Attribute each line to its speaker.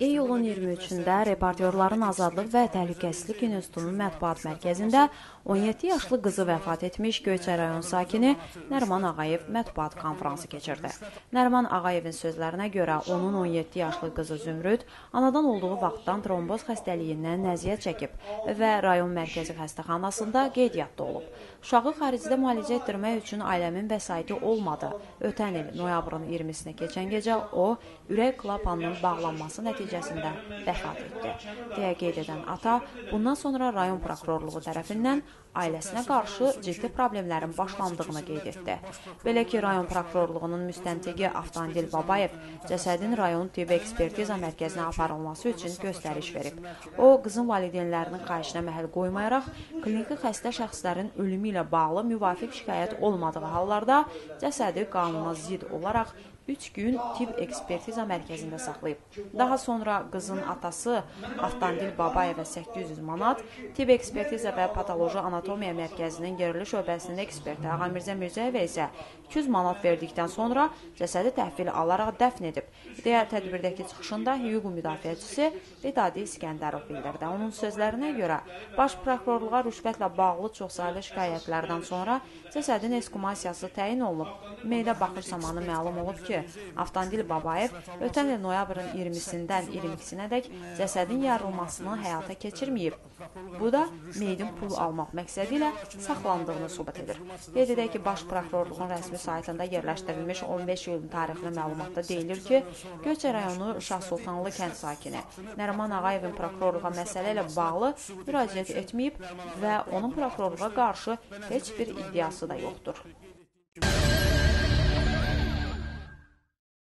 Speaker 1: İyulun 23-də Reportyorların Azadlıq və Təhlükəsizlik İnstitutunun mətbuat mərkəzində 17 yaşlı qızı vəfat etmiş Göyçə rayon sakini Nərman Ağayev mətbuat konfransı keçirdi. Nərman Ağayevin sözlərinə görə onun 17 yaşlı qızı Zümrüd anadan olduğu vaxtdan tromboz xəstəliyindən nəziyyət çəkib və rayon mərkəzi xəstəxanasında qeydiyyatda olub. Uşağı xaricdə müalicə etdirmək üçün ailəmin vəsaiti olmadı. Ötən il noyabrın 20-sinə keçən gecə o ürək klapanının bağlanması nəticəsində vəfat etdi. deyə qeyd edən ata, bundan sonra rayon prokurorluğu tərəfindən ailəsinə qarşı ciddi problemlərin başlandığını qeyd etdi. Belə ki, rayon prokurorluğunun müstəntiqi Avtandil Babayev cəsədin rayon tibbi ekspertiza mərkəzinə aparılması üçün göstəriş verib. O, qızın valideynlərinin xahişinə məhəl qoymayaraq, kliniki xəstə şəxslərin ölümü ilə bağlı müvafiq şikayət olmadığı hallarda cəsədi qanuna zidd olaraq 3 gün tibb ekspertiza mərkəzində saxlayıb. Daha sonra qızın atası Avtandil Babayevə 800 manat, tibb ekspertiza və patoloji anatomiya mərkəzinin yerli şöbəsinin eksperti Ağamirzə Mirzəyevə isə 200 manat verdikdən sonra cəsədi təhvil alaraq dəfn edib. deyə tədbirdəki çıxışında hüquq müdafiəçisi Vidadi İskəndərov bildirdi. Onun sözlərinə görə baş prokurorluğa rüşvətlə bağlı çoxsaylı şikayətlərdən sonra cəsədin ekskumasiyası təyin olunub. Meydə baxış zamanı məlum olub ki, ki, Avtandil Babayev ötən il noyabrın 20-sindən 22-sinədək cəsədin yarılmasını həyata keçirməyib. Bu da meyidin pul almaq məqsədi ilə saxlandığını sübut edir. Qeyd edək ki, Baş Prokurorluğun rəsmi saytında yerləşdirilmiş 15 iyulun tarixli məlumatda deyilir ki, Göyçə rayonu Şah Sultanlı kənd sakini Nərman Ağayevin prokurorluğa məsələ ilə bağlı müraciət etməyib və onun prokurorluğa qarşı heç bir iddiası da yoxdur.